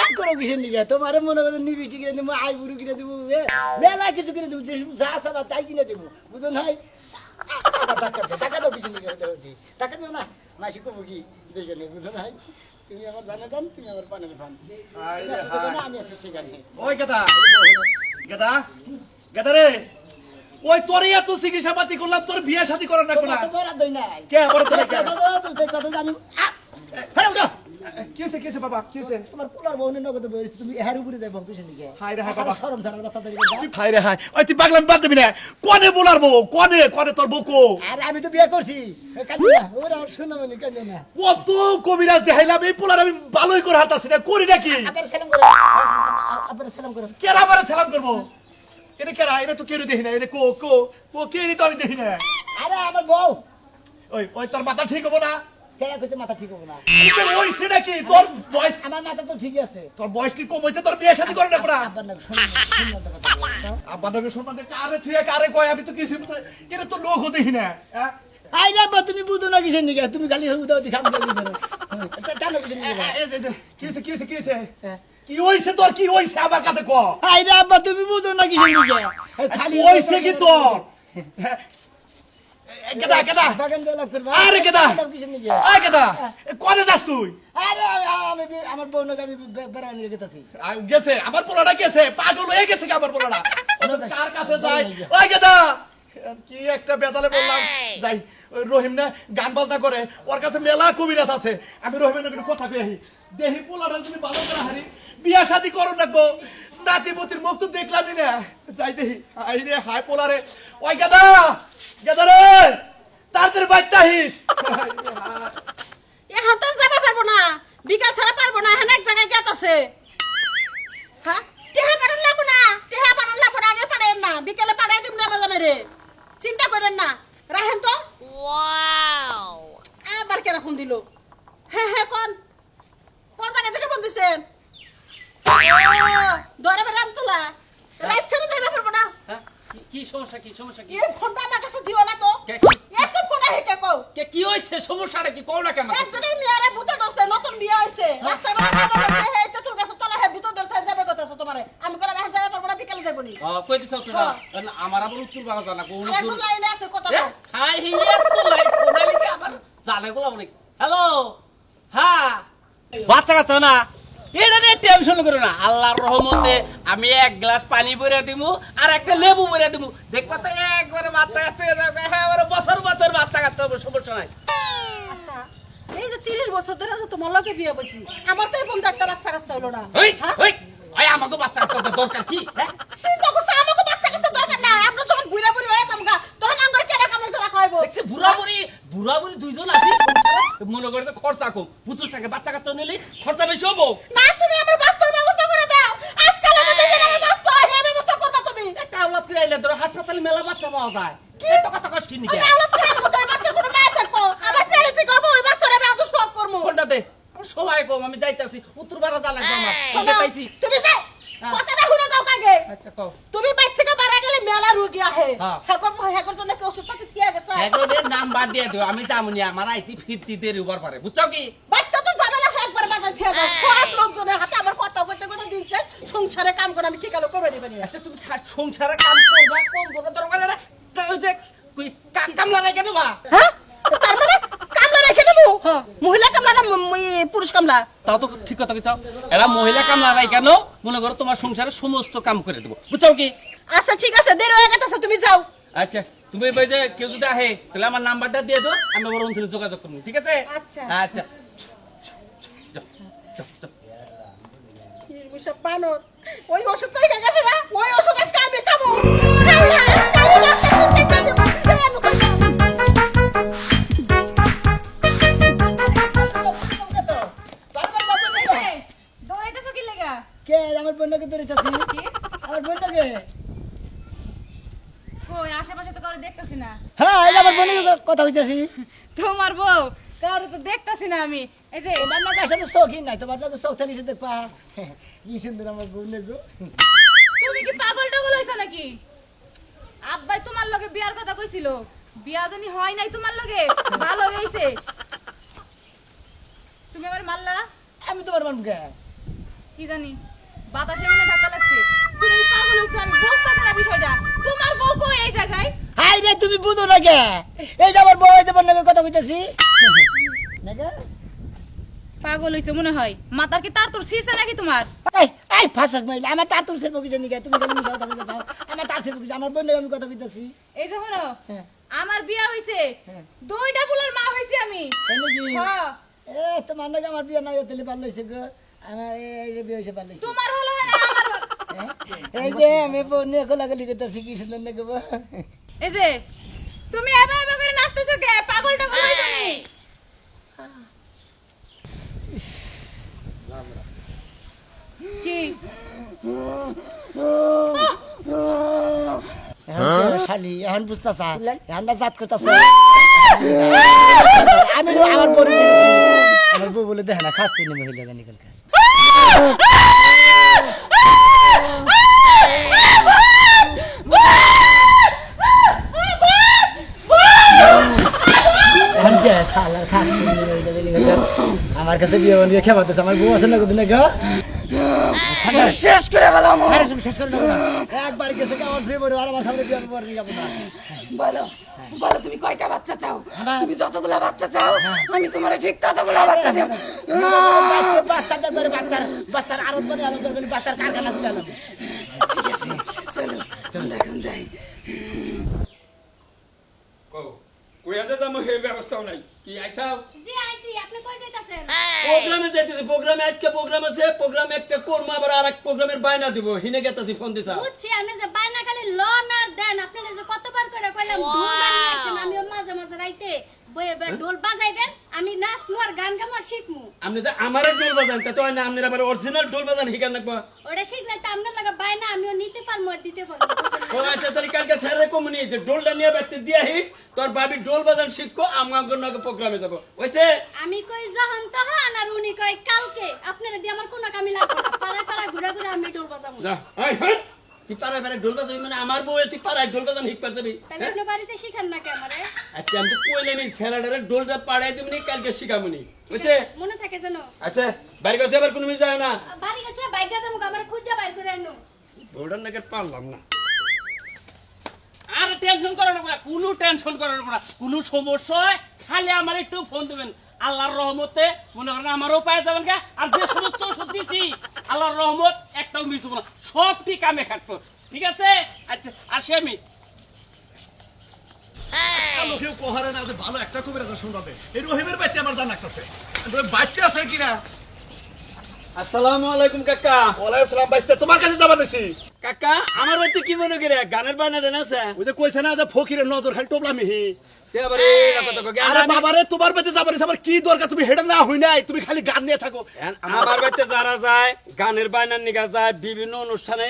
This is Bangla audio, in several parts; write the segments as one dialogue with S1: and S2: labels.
S1: রাগ করো কিসের নিবে তোমার মনে করো নিবিষ্টি কিনে দেবো আই বুড়ু কিনে দেবো মেলা কিছু কিনে দেবো যে যা সাবা তাই কিনে দেবো বুঝো নাই টাকা দাও টাকা দাও হতে হতে টাকা দাও না মাসি কবো কি দেখে নে বুঝো নাই তুমি আমার জানে গান তুমি আমার পানের ফান
S2: হায়।
S1: আমি আছি সেখানে
S2: ওই গেদা গেদা গেদা রে ওই তোর এত চিকিৎসা পাতি করলাম তোর বিয়ে শাদি করার না
S1: দই নাই
S2: কে
S1: আমি আ!
S2: কি হয়েছে কি হয়েছে বাবা? কি হয়েছে
S1: তোমার পোলার বউনের নগদ বলেছি তুমি এহার উপরে যাই বকতেছে নাকি
S2: হায় রে হায় বাবা।
S1: সরম ছাড়ার কথা
S2: তুই হাই রে হাই ওই তুই পাগলাম বাদ দিবি না। কনে বলার বউ? কনে? কনে তোর বউ কো?
S1: আরে আমি তো বিয়ে করছি। না।
S2: কত কবিরাজ দেখাইলাম এই পোলার আমি ভালোই করে হাতাছি না করি নাকি
S1: আপনার সালাম করো আপনার সালাম করো
S2: কেরা আমারে সালাম করব? এটা কেরা? এটা তো কেউ দেখি না এটা কো কো কো কে তো আমি দেখি না।
S1: আরে আমার বউ।
S2: ওই ওই তোর মাথা ঠিক হব না?
S1: কেন করছে মাথা ঠিক হব না।
S2: এটা ওই সেটা তোর বয়স
S1: আমার মাথা তো ঠিক আছে।
S2: তোর বয়স কি কম হয়েছে? তোর বিয়ে শাদি করে না পড়া
S1: আব্বার নাকি
S2: সম্মান কয় আমি তো কিছু এটা তো লোক না হ্যাঁ?
S1: আই তুমি বুঝো না কিসের নিকে? তুমি খালি উদাও দিখা গালি ধরো। হ্যাঁ, টানো কিসের নিকে?
S2: এ, এ, এ, এ, কি হয়েছে কি হয়েছে কি হয়েছে?
S1: হ্যাঁ।
S2: কি হয়েছে তোর? কি হয়েছে আমার কাছে ক?
S1: আই আব্বা তুমি বুঝো না কিসের নিকে? খালি
S2: হয়েছে কি তোর? হ্যাঁ? এ, গেদা গেদা
S1: বাগান দেওয়া
S2: আরে গেদা আরে গেদা এ, যাস তুই?
S1: আরে আমি- আমি আমার বউ আমি বেড়ানো নিয়ে গেতেছি।
S2: গেছে। আমার পোলাটা গেছে। পাগল হয়ে গেছে আমার পোলাটা? কার কাছে যায় ওই গেদা কি একটা বেতালে বললাম। যাই রহিম না গান বাজনা করে। ওর কাছে মেলা কবিরাজ আছে। আমি রহিমের একটু কথা কই দেহি পোলাটা যদি ভালো করে হারি বিয়া শাদি করো রাখব নাতি পতির মুখ তো দেখলামই না। যাই দেহি। হাই রে হাই পোলারে ওই গেদা গেদা রে তাদের বাইতে আহিস
S3: এখন তো যাবে পারব না বিকাল ছাড়া পারব না এখন এক জায়গায় গেত আছে হ্যাঁ টেহা পাঠান লাগবো না টেহা পাঠান লাগবো না আগে পাঠাইন না বিকেলে পাঠাই দিব না আমার মেরে চিন্তা করেন না রাখেন তো আবার কেন ফোন দিল হ্যাঁ হ্যাঁ কোন কোন জায়গা থেকে ফোন দিছেন দরে বেড়ে তোলা রাত ছাড়া যাবে পারব না
S4: হ্যাঁ? কি- কি সমস্যা কি সমস্যা কি
S3: এই ফোনটা আমার কাছে দিও না তো
S4: কে- কি?
S3: এত ফোন হেকে কও
S4: কে কি হয়েছে সমস্যাটা কি কও না কেন
S3: একজনের মেয়ারে ভূতে ধরছে নতুন বিয়ে হয়েছে রাস্তায় বেড়া যাবে বলছে হে তেতুল গাছে তলা হে ভূতে ধরছে যাবে কথা আছে তোমারে আমি কলা এখন যাবে পারব না বিকালে যাব নি?
S4: কই দিছ তুই। আমার আবার উত্তর বাড়া জানা কোন
S3: লাইনে আছে কথা
S4: হাই হি এত লাইট কোনালি কি আবার জানে গুলো বলে হ্যালো? হ্যাঁ বাচ্চা কাচ্চা না? এটা নিয়ে টেনশন করো না। আল্লাহর রহমতে আমি এক গ্লাস পানি ভরে দিমু আর একটা লেবু ভরে দিমু। দেখবা তো একবারে বাচ্চা কাচ্চা হ্যাঁ বছর বছর বাচ্চা কাচ্চা হবে, সমস্যা নাই।
S3: আচ্ছা এই যে 30 বছর ধরে তোমার লগে বিয়ে বসি আমার তো এই একটা বাচ্চা কাচ্চা হলো না। হ্যাঁ?
S4: আমাকে বাচ্চা কাচ্চা দরকার কি? হ্যাঁ?
S3: চিন্তা করছে আমাকে বাচ্চা কাচ্চা দরকার নাই আমরা যখন বুড়া বুড়ি হয়ে যাব গা, তখন আঙ্গুর কেনা কামড় ধরা খাইবো
S4: দেখছি বুড়া বুড়ি বুড়া দুইজন আছে মনে করে তো খরচা কম। পুতুষ থাকে বাচ্চা কাচ্চা নিলে খরচা বেশি হব।
S3: না তুমি আমার বাস্তব ব্যবস্থা করে দাও আজকাল আমাদের যেন আমার বাচ্চা হয় এই ব্যবস্থা করবা তুমি
S4: একটা আওলাদ করে আইলে ধরো হাসপাতালে মেলা বাচ্চা পাওয়া যায় এত কথা কষ্ট নিকে
S3: আমি আলাদা করে নেব তোর বাচ্চার কোনো মায়া থাকব আমার পেটে থেকে হব ওই বাচ্চারা আমি আদৌ সব করব
S4: কোনটা দে আমার সময় কম আমি যাইতাছি উত্তর বাড়া দা লাগবে আমার
S3: শোনো,
S4: সঙ্গে পাইছি
S3: তুমি যাও
S4: হ্যাঁ।
S3: কথাটা ঘুরে যাও কাগে
S4: আচ্ছা কও
S3: তুমি বাইর থেকে মারা গেলে মেলা রোগী আহে
S4: হ্যাঁ।
S3: হেকর হেকর জন্য কি ওষুধ পাতি খেয়ে গেছে
S4: এগোদের দিও আমি যামুনি আমার আইতি ফিরতি দেরি হবার পারে বুঝছ কি?
S3: বাচ্চা তো যাবে না একবার বাজার খেয়ে যাও। সব লোকজনের হাতে আমার কথা কইতে কইতে দিনছে সংসারে কাম করে আমি ঠিক আলো করে নিবেন
S4: আচ্ছা তুমি সংসারে কাম করবা কম দরকার না। তা ওই যে কামলা
S3: হ্যাঁ? তার মানে কামলা রেখে দেবো? মহিলা কামলা না ম- ম- পুরুষ কামলা?
S4: তাও তো ঠিক কথা কি চাও এরা মহিলা কামলা কেন? মনে করো তোমার সংসারে সমস্ত কাম করে দেবো। বুঝছ কি?
S3: আচ্ছা ঠিক আছে দেরি হয়ে গেছে তুমি যাও।
S4: আচ্ছা। তুমি এই যে কেউ যদি আহে তাহলে আমার নাম্বারটা দিয়ে দাও আমি বরং থেকে যোগাযোগ করব ঠিক আছে?
S3: আচ্ছা।
S4: আচ্ছা।
S3: পানোর? ওই ওষুধ পেয়ে গেছে না? ওই ওষুধ আজকে আমি খাব।
S5: তোমার
S1: নাকি শৌখ থাকি সে দেখবা কি সুন্দর আমার বোনের গো।
S5: তুমি কি পাগল টাগল হইছো নাকি? আব্বাই তোমার লগে বিয়ার কথা কইছিল। বিয়া জানি হয় নাই তোমার লগে ভালো হইছে তুমি আমার মারলা
S1: আমি তোমার মানুষ কে
S5: কি জানি বাতাসে মনে ধাক্কা লাগছে। তুমি পাগল হইছো আমি বুঝতেছি না বিষয়টা। তোমার বউ কই এই জায়গায়?
S1: হাই রে তুমি বুঝো না কে এই যে আমার বউ এই যে বন্যাকে কথা কইতাছি। না গে?
S5: পাগল হইছো মনে হয়। মাথার কি তার তোর ছিছে নাকি তোমার?
S1: এই এই ফাঁসাক মাইলে আমার তার তোর সেরবো কি জানি তুমি খালি মিছা কথা কইতাছ আমার তার আমার বন্যাকে আমি কথা কইতাছি।
S5: এই যে হলো
S1: হ্যাঁ।
S5: আমার বিয়া হইছে
S1: হ্যাঁ।
S5: দুইটা ফুলের মা হইছি আমি।
S1: নাকি?
S5: হ্যাঁ
S1: এ তোমার নাকি আমার বিয়ে না হইতে পারলাইছে গো। আমার এই বিয়ে হইছে পারলাইছে
S5: তোমার হলো না আমার
S1: এই যে আমি বন্যা গোলাগুলি করতেছি কি সুন্দর না গো?
S5: এই যে তুমি এবার করে নাচতেছো কে? পাগল টাগল হইছো নি
S1: এখন বুঝতেছা জাত করতেছে। আমি আমার বউ আমার বউ বলে দেখে না খাচ্ছি মহিলা কালকার আমার কাছে বিয়ে বানিয়ে খেপাতেছে আমার বউ আছে না কোথায় না গো শেষ করে ফেলাম। শেষ করে একবার গেছে আমার জীবনে আর আমার সামনে বিয়ে করে যাব না।
S6: বলো বলো তুমি কয়টা বাচ্চা চাও?
S1: হ্যাঁ।
S6: তুমি যতগুলা বাচ্চা চাও আমি তোমার ঠিক ততগুলা বাচ্চা দেব।
S1: বাচ্চা- বাচ্চাটা বাচ্চার বাচ্চার আরত বানিয়ে আলাম দরকার নেই, বাচ্চার কারখানা খুলে
S6: ঠিক আছে চলো আমরা এখন যাই।
S7: কইয়াতে যাব হে ব্যবস্থাও নাই। কি আইসাও
S8: জি আইসি আপনি কই যাইতাছেন?
S7: প্রোগ্রামে যাইতেছি প্রোগ্রামে আজকে প্রোগ্রাম আছে প্রোগ্রামে একটা করব আবার আরেক এক প্রোগ্রামের বায়না দিব। হিনে গেতাছি ফোন দিছা।
S8: বুঝছি আপনি যে বায়না খালি লন আর দেন আপনি যে কতবার করে কইলাম ধুম বানিয়ে আসেন আমিও মাঝে মাঝে রাইতে ঢোল বাজাইবেন আমি নাচমু আর গান গামু আর শিখমু।
S7: আপনি যে আমারে ঢোল বাজান তা তো হয় না আপনার আবার অরিজিনাল ঢোল বাজান শিখান নাকবা?
S8: ওটা শিখলে তো আপনার লাগা বাইনা আমিও নিতে পারব আর দিতে বুঝলেন?
S7: ও আচ্ছা তাহলে কালকে স্যারের কমনি যে ঢোলটা নিয়ে ব্যক্তি দিয়ে আহিস তোর বাবি ঢোল বাজান শিখব আমার প্রোগ্রামে যাব। হয়েছে
S8: আমি কই যখন তখন আর উনি কই কালকে আপনারা দিয়ে আমার কোনো কামি লাগবে না। পাড়া পাড়া ঘুরে ঘুরে আমি ঢোল বাজাবো
S7: যা হাই হাই তুই পাড়ায় পাড়ায় ঢোল বাজাবি মানে আমার বউ তুই পাড়ায় ঢোল বাজান শিখতে যাবি
S8: তাহলে আপনি বাড়িতে শিখান না কে আমারে?
S7: আচ্ছা আমি তো কইলে নি ছেলেটারে ঢোলটা পাড়ায় দিবনি কালকে শিখামুনি বুঝছে?
S8: মনে থাকে যেন।
S7: আচ্ছা বাড়ি কাছে আবার কোনো যায় না?
S8: বাড়ি গেছে বাইক গেছে মুখ আমার খুঁজে বাইর করে আনো।
S7: ওটার নাকি পারলাম না। আর টেনশন করার না কোনো টেনশন করার না কোনো সমস্যা হয় খালি আমার একটু ফোন দেবেন। আল্লাহর রহমতে মনে করেন আমারও পায়ে যাবেন কা আর যে সমস্ত ওষুধ দিছি আল্লাহর রহমত একটাও মিস না। সবটি কামে খাটবো ঠিক আছে? আচ্ছা আসি আমি।
S2: লোকেও কোহারে না যে ভালো একটা কবির আছে শুনবে। এই রহিমের বাইতে আমার জান লাগতেছে। বাইতে আছে কিনা?
S7: আসসালামু আলাইকুম কাকা।
S2: ওয়ালাইকুম সালাম বাইতে তোমার কাছে যাবার নিছি?
S7: কাকা আমার বাড়িতে কি মনে করে? গানের বায়না দেন আছে?
S2: ওই যে কইছে না যে ফকিরের নজর খালি টোপলা মিহি
S7: তে তো
S2: আরে বাবারে তোমার যাবার আমার কি দরকার? তুমি হেডে না হই নাই তুমি খালি গান নিয়ে থাকো।
S7: আমার বাড়িতে যারা যায় গানের বায়নার নিগা যায় বিভিন্ন অনুষ্ঠানে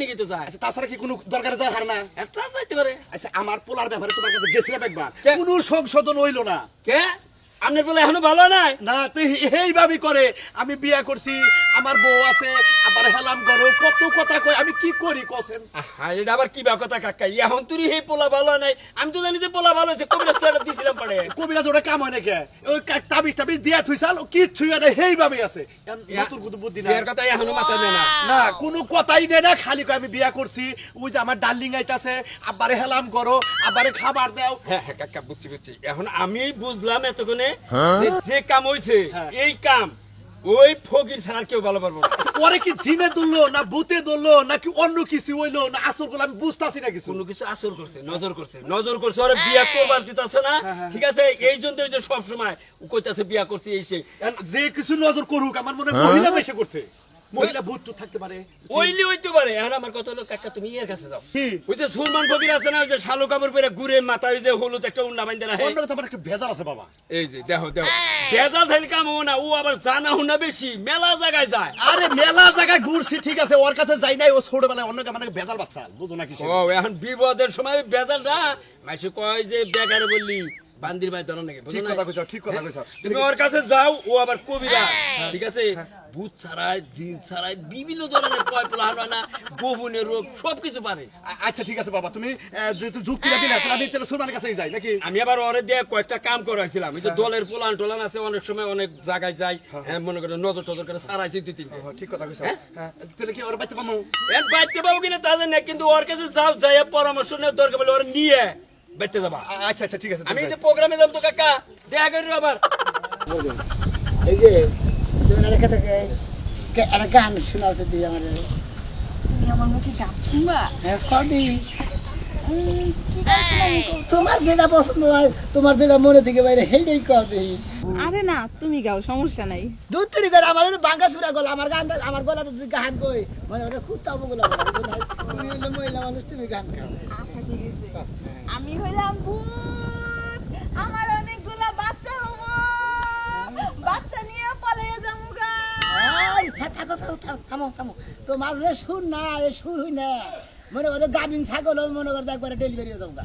S7: নিগে তো যায়।
S2: আচ্ছা তাছাড়া কি কোনো দরকার যায় হার না?
S7: এটা যাইতে পারে।
S2: আচ্ছা আমার পোলার ব্যাপারে তোমার কাছে গেছিলাম একবার? কোনো সংশোধন হইল না।
S7: কে? আপনার বলে এখনও ভালো নাই?
S2: না তো এইভাবে করে আমি বিয়া করছি আমার বউ আছে আবার হেলাম করো কত কথা কয় আমি কি করি কছেন
S7: এটা আবার কি বা কথা কাকা? এখন তুই হে পোলা ভালো নাই। আমি তো জানি যে পোলা ভালো হয়েছে কবিরাজ তো দিছিলাম পড়ে
S2: কবিরাজ ওটা কাম হয় নাকি? ওই কা- তাবিজ টাবিজ দিয়া থুইছাল কিচ্ছুই না সেইভাবে আছে। এখন নতুন কোনো বুদ্ধি না
S7: বিয়ের কথা এখনও মাথা দেয় না।
S2: না কোনো কথাই নেই না খালি কয় আমি বিয়া করছি ওই যে আমার ডার্লিং আইতাছে আবারে হেলাম করো আবারে খাবার দাও।
S7: হ্যাঁ হ্যাঁ কাকা বুঝছি বুঝছি। এখন আমি বুঝলাম এতক্ষণে যে যে কাম হয়েছে
S2: হ্যাঁ।
S7: এই কাম ওই ফকির ছাড়া কেউ ভালো পারব না।
S2: পরে কি জিনে ধরলো না ভূতে ধরলো নাকি অন্য কিছু হইল না আসর করল আমি বুঝতেছি না কিছু।
S7: অন্য কিছু আসর করছে নজর করছে নজর করছে ওরা বিয়া করবার দিতেছে না ঠিক আছে? এই জন্য যে সব সময় কইতাছে বিয়া করছে এই
S2: সে। যে কিছু নজর করুক আমার মনে হয় মহিলা বেশি করছে। মহিলা ভূত টুত থাকতে পারে।
S7: ওইলি হইতে পারে। এখন আমার কথা হলো কাকা তুমি এর কাছে যাও। ওই যে সুলমান ফকির আছে না ওই যে শালু কাপড় পরে ঘুরে মাথায় ওই যে হলুদ একটা উন্না বাইন্দা রাখে।
S2: অন্য তো আমার একটু ভেজাল আছে বাবা।
S7: এই যে দেখো দেখো। থাইলে কাম না ও আবার জানা হুনা বেশি। মেলা জায়গায় যায়।
S2: আরে মেলা জায়গায় ঘুরছি ঠিক আছে ওর কাছে যাই নাই ও ছোটবেলায় অন্য মানে ভেজাল বাচ্চা বুঝো না কিছু
S7: ও এখন বিপদের সময় বেজাল না মাসে কয় যে বেগারে বললি
S4: বান্দির ভাই ধরো নাকি?
S2: ঠিক কথা
S4: না?
S2: কইছ ঠিক কথা কইছ।
S4: তুমি ওর কাছে যাও ও আবার কবিরা ঠিক আছে? ভূত ছাড়াই জিন ছাড়াই বিভিন্ন ধরনের পয় প্লাহানা গোপনের রোগ সবকিছু পারে।
S2: আচ্ছা ঠিক আছে বাবা তুমি যেহেতু যুক্তিটা দিলে তাহলে আমি তাহলে সুরমানের কাছেই যাই নাকি?
S4: আমি আবার ওরে দিয়ে কয়েকটা কাম করাইছিলাম। এই যে দলের পোলান টোলান আছে অনেক সময় অনেক জায়গায় যাই হ্যাঁ মনে করে নজর টজর করে সারাইছি দুই তিন
S2: ঠিক কথা কইছ। হ্যাঁ? তাহলে কি ওর বাইতে পামু
S4: এক বাইতে পাবো কিনা তা জানি না কিন্তু ওর কাছে যাও যাই পরামর্শ নেওয়ার দরকার বলে ওর নিয়ে বাইতে যাবা।
S2: আচ্ছা আচ্ছা ঠিক আছে
S4: আমি এই যে প্রোগ্রামে যাব তো কাকা দেখা করি আবার।
S1: এই যে তুমি রেখে থেকে একটা গান শোনাচ্ছে দিয়ে আমাদের।
S3: তুমি আমার মুখে গান শুনবা?
S1: হ্যাঁ কদি তোমার যেটা পছন্দ হয় তোমার যেটা মনে থেকে বাইরে সেইটাই কর দিই
S3: আরে না তুমি গাও সমস্যা নাই।
S1: দূর থেকে করে আমার বাঙ্গা সুরা গলা আমার গান আমার গলা তো গান কই মানে ওটা খুব তাবো গলা তুমি হলো মহিলা মানুষ তুমি গান গাও।
S3: আচ্ছা ঠিক আছে। আমি হইলাম ভূত আমার অনেকগুলা বাচ্চা হব। বাচ্চা নিয়ে পালিয়ে যাব গা।
S1: থাকো, থামো থামো। তোমার যে সুর না এ সুর হই না। মনে করো গাভিন ছাগল মনে করো একবারে ডেলিভারি হয়ে যাব হ্যাঁ।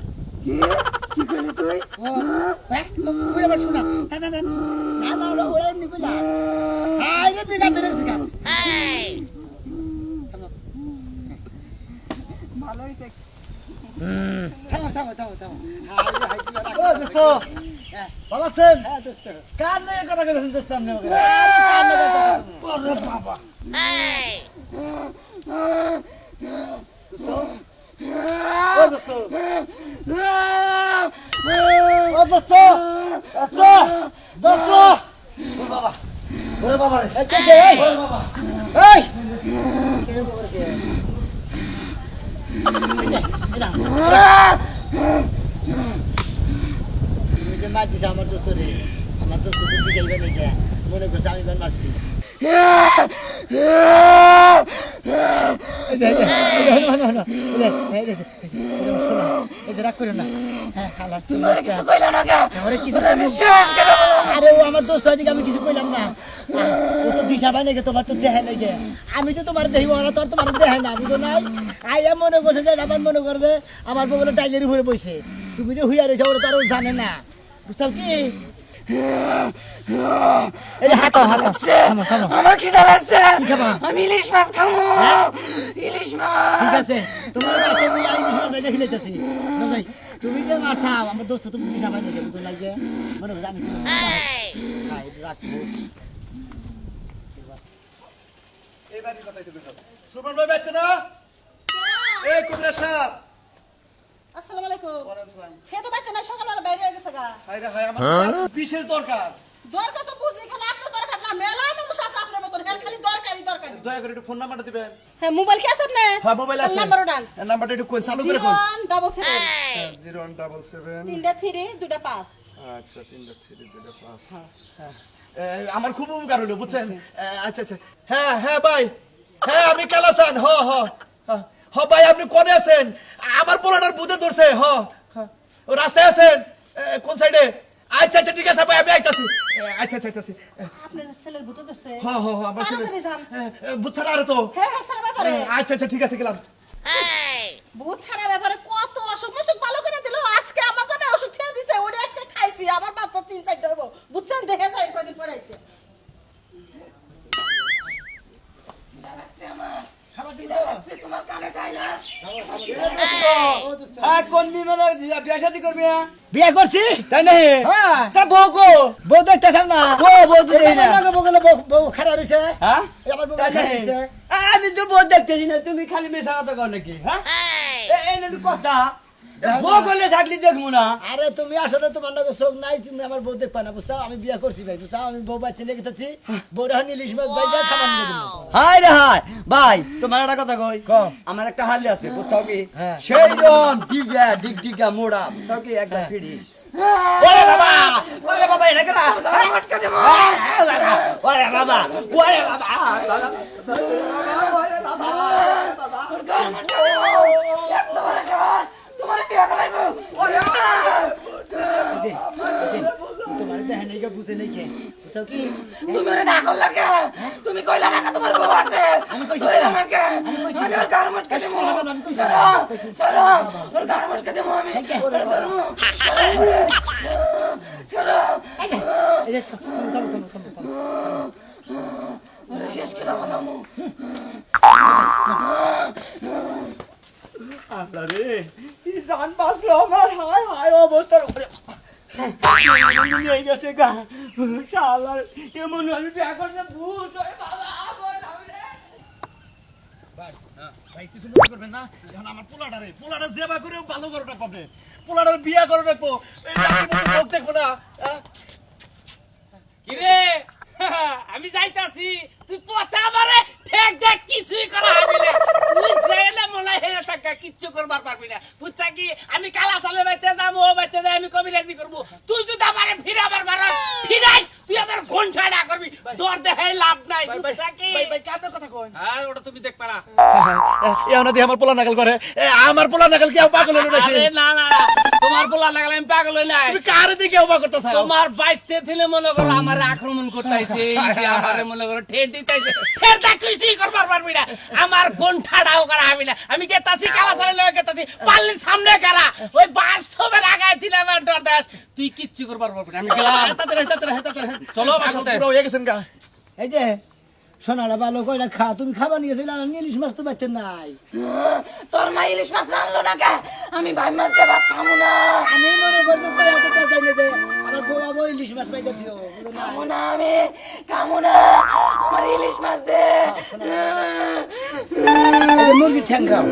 S1: হ্যাঁ। হ্যাঁ, হ্যাঁ,
S9: বাবা।
S1: আমার দোস্ত রে আমার দোস্ত বুদ্ধি চাইবে নাকি মনে করছে আমি মারছি আমারে দোস্ত আমি কিছু না তো তোমার তো দেহে নাকি আমি তো তোমার দেহি ওরা তো তোমার না বুঝো নাই আইয়া মনে করছে যে আমার মনে করবে আমার বগলে টাইলের উপরে বসে তুমি যে হুইয়া রয়েছে ওরা তো জানে না বুঝছ কি
S6: আমার খিদা লাগছে? আমি ইলিশ মাছ খাব।
S1: হ্যাঁ?
S6: ইলিশ মাছ।
S1: ঠিক আছে। তোমার আমি আই বিষয় বেজে খেলেছি না যাই তুমি যে মারছাও আমার দোস্ত তুমি দিশা পাই নাকি? নাই যে। মনে করছে আমি হ্যাঁ রাখব
S2: এইবার কি কথা হইছে কইছ সুরমান ভাই বাইতে না? এই কুবরা সাহেব।
S3: আসসালামু আলাইকুম।
S2: ওয়ালাইকুম সালাম।
S3: হে তো বাচ্চা না সকালবেলা বাইরে হয়ে গেছে গা।
S2: হাই রে হাই আমার বিশেষ দরকার।
S3: দরকার তো বুঝি এখানে আপনার দরকার না মেলা মানুষ আছে আপনার মতন হ্যাঁ খালি দরকারি দরকারি।
S2: দয়া করে একটু ফোন নাম্বারটা দিবেন।
S3: হ্যাঁ মোবাইল কি আছে আপনার?
S2: হ্যাঁ মোবাইল আছে।
S3: Number done.
S2: নাম্বারটা একটু কোন চালু করে
S3: জিরো
S2: কোন
S3: one double seven
S2: zero one double seven
S3: তিনটা থ্রি দুটা পাঁচ।
S2: আচ্ছা তিনটা থ্রি দুটো হ্যাঁ। আমার খুব উপকার হলো বুঝছেন? আচ্ছা আচ্ছা। হ্যাঁ হ্যাঁ ভাই। হ্যাঁ আমি কালাসান হ হ। হ, ভাই আপনি কোনে আছেন? আমার পোলাটার বুঝে ধরছে হ। হ। ও রাস্তায় আছেন? কোন সাইডে? আচ্ছা আচ্ছা ঠিক আছে ভাই আমি আইতাছি। আচ্ছা আচ্ছা আইতাছি।
S3: আপনার ছেলের ভূত ধরছে।
S2: হ হ হ আমার ছেলে। আরে তো।
S3: হ্যাঁ হ্যাঁ স্যার ব্যাপারে।
S2: আচ্ছা আচ্ছা ঠিক আছে গেলাম।
S3: ভূত ছাড়া ব্যাপারে কত অসুখ মুসুখ ভালো করে দিল। আজকে আমার জামাই ওষুধ খেয়ে দিছে ওটা আজকে খাইছি। আমার বাচ্চা তিন চারটা হব বুঝছেন দেখে যায় কদিন পরে আইছে।
S6: খিদা লাগছে, তোমার কানে যায় না।
S9: হ্যাঁ কোন মেয়ে বিয়া
S1: বিয়ে করছি?
S9: তাই না
S1: হ্যাঁ।
S9: তা বউ গো
S1: বউ দেখতেছাম না।
S9: ও বউ তো দেই না।
S1: বউ বউ খারাপ হইছে।
S9: হ্যাঁ?
S1: এই আমার বউ খারাপ হইছে।
S9: আমি তো বউ দেখতেছি না তুমি খালি মেশা কথা কর নাকি হ্যাঁ? এই। নাকি কথা। বউ করলে থাকলি দেখব না
S1: আরে তুমি আসলে তোমার নাকি চোখ নাই তুমি আমার বউ দেখবা না বুঝছ আমি বিয়ে করছি ভাই বুঝছ আমি বউ বাচ্চা নিয়ে গেছি বউ রাহা ইলিশ মাছ ভাই যা খাবার নিয়ে
S9: হাই রে হাই ভাই তোমার একটা কথা কই আমার একটা হালি আছে বুঝছ কি
S1: হ্যাঁ।
S9: সেই রকম ডিগা ডিগ ডিগা মোড়া বুঝছ কি একবার ফিরিস ওরে বাবা ওরে বাবা এটা কেনা
S6: আটকা দেবো
S9: ওরে বাবা ওরে বাবা
S6: তোর গান আটকা দেবো তুমি করলা কে? তুমি কইলা না কে তোমার বউ আছে?
S1: আমি কইছি আমি
S6: দেবো।
S1: আমি।
S6: চলো মটকা দেবো আমি। ওরে ধরবো ছাড়ো
S1: এই যে, থাম, থাম, থাম, থাম, থাম, থাম।
S6: ওরে শেষ করে বানাবো
S9: আল্লাহ রে। কি জান বাঁচলো আমার। হায় হায় অবস্থার উপরে নিয়ে গেছে গা শালার এমন আমি বিয়া করতে ভূত বাবা আমার সামনে।
S2: ভাই কিছু মনে করবেন না? এখন আমার পোলাটা রে পোলাটা জেবা করে ভালো করে পাবে। পোলাটার বিয়া করে রাখব। এই নাতি মুখে লোক দেখব না?
S4: কিরে? আমি যাইতাছি, তুই পথে আমারে ঠেক দেখ, কিছুই করা হবে না। তুই যাইলে মনে হয় থাকা, কিচ্ছু করবার পারবি না। বুঝছা কি? আমি কালা চালে বাইতে যাব বাইতে যাই, আমি কবিরাজি করব। তুই যদি আমারে ফিরাবার মারাস ফিরাই তুই আমার ঘণ্টা না করবি দর দেহে লাভ নাই
S2: ভাই ভাই ভাই ভাই কাদের কথা কই
S4: হ্যাঁ ওটা তুমি দেখ পারা
S2: দিয়ে আমার পোলা নাকাল করে আমার পোলা নাকাল কেউ পাগল হলো নাকি
S4: আরে না না তোমার লাগালে আমি পাগল হই নাই
S2: তুমি কার দিকে অবাক করতেছ
S4: তোমার বাইতে থেকে মনে করো আমার আক্রমণ করতেছে এই যে আমারে মনে করো ঠের দিতেছে ঠের দা করবার পারবি না আমার কোনঠাটাও করা হবে না আমি গেতাছি কালা চালে লয়ে গেতাছি পারলি সামনে কারা ওই বাস্তবে লাগাই দিলে আমার ডর দাস তুই কিচ্ছু করবার পারবি না আমি গেলাম চলো আমার সাথে।
S2: পুরো হয়ে গেছেন গা।
S1: এই যে সোনারা ভালো কইরা খা তুমি খাবার নিয়েছিলে আর ইলিশ মাছ তো পাইতে নাই।
S6: তোর মা ইলিশ মাছ রানলো না কে? আমি ভাই মাছ দিয়ে ভাত খাব না।
S1: আমি মনে করতে কই এত টাকা এনে দে আমার বউ আবো ইলিশ মাছ পাইতে দিও বুঝো না?
S6: আমি খাব না। আমার ইলিশ মাছ দে।
S1: এই যে মুরগির ঠ্যাং খাও।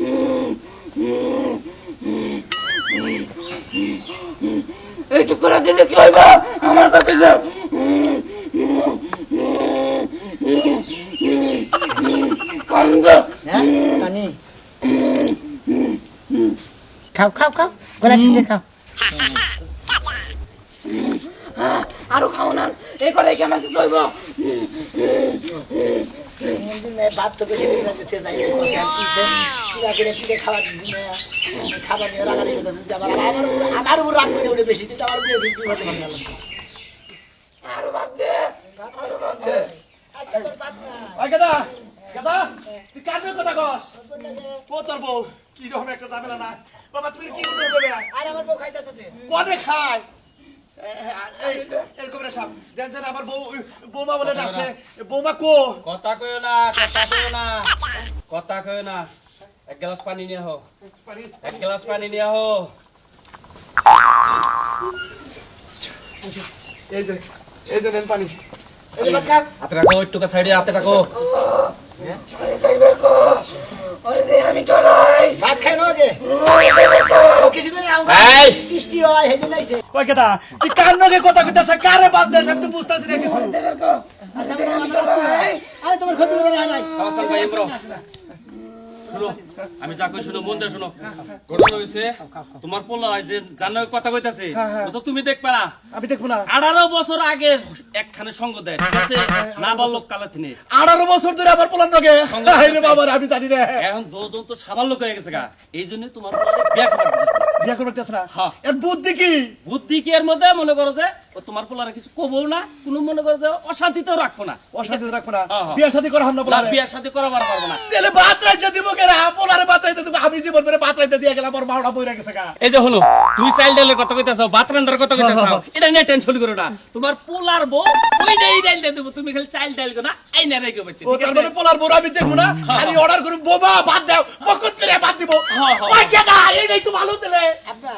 S6: একটু করে দিলে কি হইব আমার কাছে যাও। কান্দ
S1: হ্যাঁ খাও খাও খাও। গলা টিপে খাও।
S6: আরও খাও না। এই করে কি আমার কিছু হইব?
S1: ভাত তো বেশি করে দিচ্ছে যাই না কষে আর কিছে পুরা করে পিঠে খাবার দিছি না। খাবার নিয়ে রাগালি করতেছে যে আমার আমার উপর- রাগ করে উঠে বেশি দিতে আমার বিয়ে বিক্রি হতে পারে
S6: আরও ভাত দে। আরও ভাত দে।
S1: আচ্ছা তোর ভাত না।
S2: ওই গেদা গেদা তুই কাজের কথা কস। ও তোর বউ কি রকম একটা ঝামেলা না। বাবা তুমি কি করতে হবে
S1: আর আমার বউ খাইতেছে
S2: কদে খায়? এ, এরকম রে সাপ। দেখছেন আমার বউ বৌমা বলে ডাকছে। বৌমা কো?
S4: কথা কইও না কথা কইও না কথা কইও না। এক গ্লাস পানি নিয়ে হো
S2: পারি
S4: এক গ্লাস পানি নিয়ে হো
S2: এই যে এই যে নেন পানি।
S1: এই যে খাও
S4: হাতে রাখো একটু সাইডে হাতে রাখো।
S6: আমি ডরাই
S1: ভাত খাই না আগে? করে বৃষ্টি হয় হেদিন আইছে
S2: ওই গেদা তুই কার নগে কথা কইতাছ? কারে বাদ দেশ আমি তো বুঝতাছি না কিছু।
S1: আচ্ছা আমরা আরে তোমার ক্ষতি করে না নাই
S4: খাওয়া চাল ভাই এমরো শুনো আমি যা কই শুনো মন দিয়ে শুনো। ঘটনা হইছে তোমার পোলা যে জানো কথা কইতাছে ও তো তুমি দেখবা না।
S2: আমি দেখব না।
S4: আঠারো বছর আগে একখানে সঙ্গ দেয় ঠিক আছে? না কালে তিনি।
S2: আঠারো বছর ধরে আমার পোলার নগে রে বাবা আমি জানি না।
S4: এখন দো দো তো সাবাল্য হয়ে গেছে গা। এই জন্য তোমার পোলারে বিয়া।
S2: বিয়া না?
S4: হ্যাঁ।
S2: এর বুদ্ধি কি?
S4: বুদ্ধি কি এর মধ্যে? মনে করো যে ও তোমার পোলারে কিছু কবও না কোনো মনে করো অশান্তিতেও রাখব না।
S2: অশান্তি রাখব না?
S4: হ্যাঁ, হ্যাঁ।
S2: শাদি করা হাম না
S4: না
S2: পোলারে?
S4: বিয়ার সাথে করাবার পারব না।
S2: তাহলে রাইতে দিব কেন পোলারে রাইতে দিব। আমি জীবন রাইতে দিয়ে গেলাম আমার মাওড়া বইরা গেছে গা।
S4: এই যে হলো তুই চাইল্ড ডাইলের কথা কইতাছ রান্নার কথা কইতাছ। এটা নিয়ে টেনশন করো না। তোমার পোলার বউ ওই ডাই ডাইল দেবো তুমি খালি চাইল্ড ডাইল না আই না রেখে
S2: ও তার মানে পোলার বড় আমি দেখব না খালি অর্ডার করুন বোবা ভাত দাও বকত করে দিব। ওই কেদা এই নাই তো ভালো দিলে।
S1: আব্বা।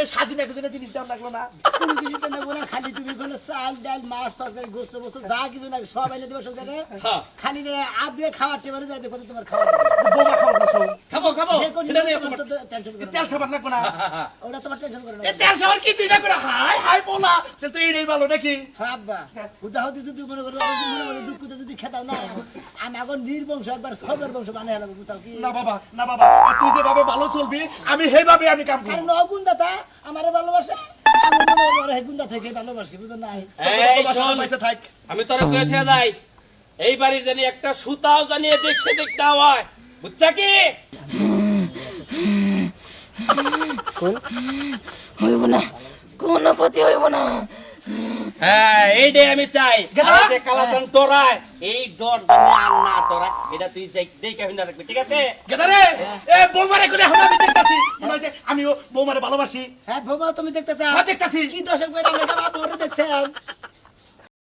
S2: এ সাজি না জিনিস দাম লাগল না।
S1: কোনো কিছু তো নেব না খালি তুমি কোনো চাল ডাল মাছ তরকারি গোস্ত বস্তু যা কিছু না সব এনে দেবো
S4: হ্যাঁ।
S1: খালি যে আদ দিয়ে খাবার টেবারে যাই দেখো তোমার খাবার
S2: বোবা খাওয়া বসো
S4: খাব খাব। এটা নিয়ে
S1: টেনশন করো
S2: তেল সাবান লাগবো না।
S1: ওটা তোমার টেনশন করো না।
S2: তেল সাবান কিছুই না। করে হাই হাই পোলা তেল তো এইটাই ভালো নাকি?
S1: হ্যাঁ আব্বা। উদাহরণ যদি মনে করো মনে মনে দুঃখ যদি খেতাম না। আমি এখন নির্বংশ একবার সবের বংশ বানিয়ে হেলাবো বুঝাও কি?
S2: না বাবা না বাবা। তুই যেভাবে ভালো চলবি আমি সেইভাবে আমি কাম করি
S1: অগুণ দাতা আমারে ভালোবাসে। আমি মনে থেকে ভালোবাসি বুঝো নাই?
S2: থাক।
S4: আমি তোরা কয়ে থেকে যাই এই বাড়ির জানি একটা সুতাও জানিয়ে দেখছে দেখতে হয় বুঝছা কি?
S6: হইব না কোনো ক্ষতি হইব না।
S4: হ্যাঁ এইটাই আমি চাই। যে কালাচান ডরায় এই ডর জানি আর না ডরায় এটা তুই যাই দেখে রাখবি ঠিক আছে?
S2: গেদারে এ বৌমারে করে এখন আমি দেখতাছি। মনে হয় আমিও বৌমারে ভালোবাসি।
S1: হ্যাঁ বৌমা তুমি দেখতেছ।
S2: হ্যাঁ, দেখতাছি।
S1: কি আমরা আমার দেখছেন?